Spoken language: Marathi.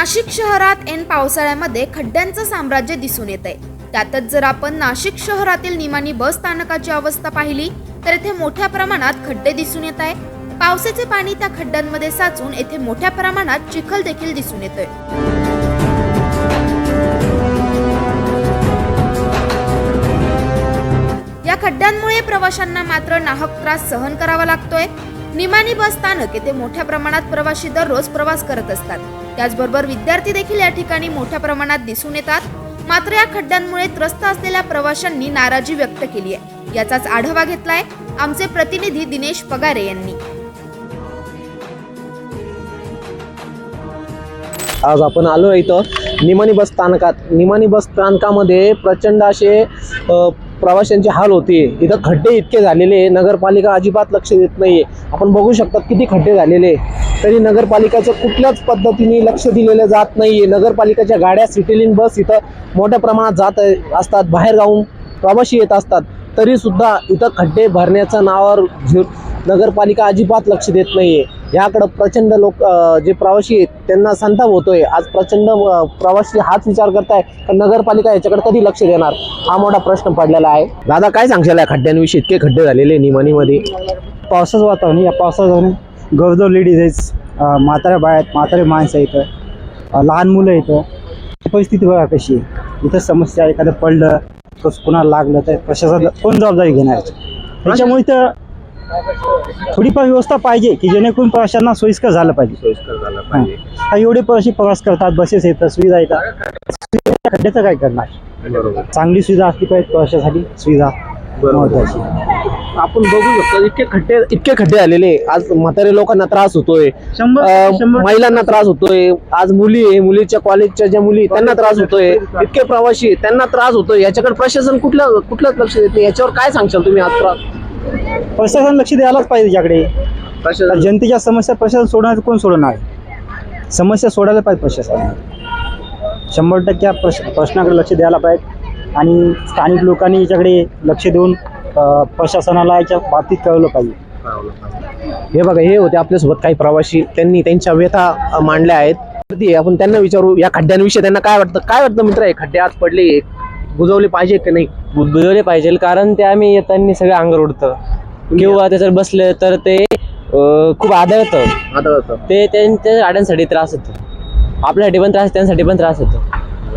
नाशिक शहरात ऐन पावसाळ्यामध्ये खड्ड्यांचं साम्राज्य दिसून येत आहे त्यातच जर आपण नाशिक शहरातील निमानी बस स्थानकाची अवस्था पाहिली तर येथे मोठ्या प्रमाणात खड्डे दिसून येत आहे पावसाचे पाणी त्या खड्ड्यांमध्ये साचून येथे मोठ्या प्रमाणात चिखल देखील दिसून येतोय. या खड्ड्यांमुळे प्रवाशांना मात्र नाहक त्रास सहन करावा लागतोय. निमानी बस स्थानक येथे मोठ्या प्रमाणात प्रवासी दररोज प्रवास करत असतात. त्याचबरोबर विद्यार्थी देखील या ठिकाणी मोठ्या प्रमाणात दिसून येतात. मात्र या खड्ड्यांमुळे त्रस्त असलेल्या प्रवाशांनी नाराजी व्यक्त केली आहे. याचाच आढावा घेतलाय आमचे प्रतिनिधी दिनेश पगारे यांनी. आज आपण आलो इथं. निमानी बस स्थानकात निमानी बस स्थानकामध्ये प्रचंड असे प्रवाशांचे हाल होते. इथं खड्डे इतके झालेले नगरपालिका अजिबात लक्ष देत नाहीये. आपण बघू शकतात किती खड्डे झालेले तरी नगरपालिकेचं कुठल्याच पद्धतीने लक्ष दिलेलं जात नाहीये. नगरपालिकेच्या गाड्या सिटीलिंग बस इथं मोठ्या प्रमाणात जात असतात. बाहेर गावून प्रवासी येत असतात. तरी सुद्धा इथं खड्डे भरण्याच्या नावावर नगरपालिका अजिबात लक्ष देत नाही आहे याकडं प्रचंड लोक जे प्रवासी आहेत त्यांना संताप होतोय. आज प्रचंड प्रवासी हाच विचार करताय का नगरपालिका याच्याकडे कधी लक्ष देणार? हा मोठा प्रश्न पडलेला आहे. दादा काय सांगशाल या खड्ड्यांविषयी? इतके खड्डे झालेले निमानीमध्ये पावसाचं वातावरण या पावसाचं गरोदर लेडीज आहेत म्हाताऱ्या बाया आहेत म्हातारे माणसं आहेत. लहान मुलं इथं परिस्थिती बघा कशी आहे. इथं समस्या एखादं पडलं कसं कोणाला लागलं तर प्रशासन कोण जबाबदारी घेणार? त्याच्यामुळे इथं थोडीफार व्यवस्था पाहिजे की जेणेकरून प्रवाशांना सोयीस्कर झालं पाहिजे. हां. हा, एवढे प्रवासी प्रवास करतात बसेस येतात सुविधा येतात. सुविधा खड्ड्याचं काय करणार? चांगली सुविधा असली पाहिजे प्रवाशासाठी सुविधा महत्वाची आपण बघू शकतो इतके खड्डे इतके खड्डे झालेले आज म्हातारे लोकांना त्रास होतोय. अ, महिलांना त्रास होतोय. आज मुली आहे मुलीच्या कॉलेजच्या ज्या मुली त्यांना त्रास होतोय. इतके प्रवासी त्यांना त्रास होतोय. याच्याकडे प्रशासन कुठलं कुठलंच लक्ष देत नाही? याच्यावर काय सांगशाल तुम्ही आज प्रा- प्रशासन लक्ष द्यायलाच पाहिजे याकडे. प्रशासन जनतेच्या समस्या प्रशासन सोडवणार कोण सोडवणार समस्या सोडायला पाहिजे प्रशासन. शंभर टक्के प्रश प्रश्नाकडे लक्ष द्यायला पाहिजे. आणि स्थानिक लोकांनी याच्याकडे लक्ष देऊन प्रशासनाला याच्या बाबतीत कळवलं पाहिजे. हे बघा हे होते आपल्यासोबत काही प्रवासी. त्यांनी त्यांच्या व्यथा मांडल्या आहेत. आपण त्यांना विचारू या खड्ड्यांविषयी त्यांना काय वाटतं? काय वाटतं मित्र? हे खड्डे आज पडले बुजवले पाहिजे की नाही? बुजवले पाहिजे कारण ते आम्ही येताना सगळं अंगावर उडतं. किंवा त्याच्यावर बसलं तर ते अं, खूप आदळतं. आता ते त्यांच्या गाड्यांसाठी त्रास होतो. आपल्यासाठी पण त्रास त्यांसाठी पण त्रास होतो.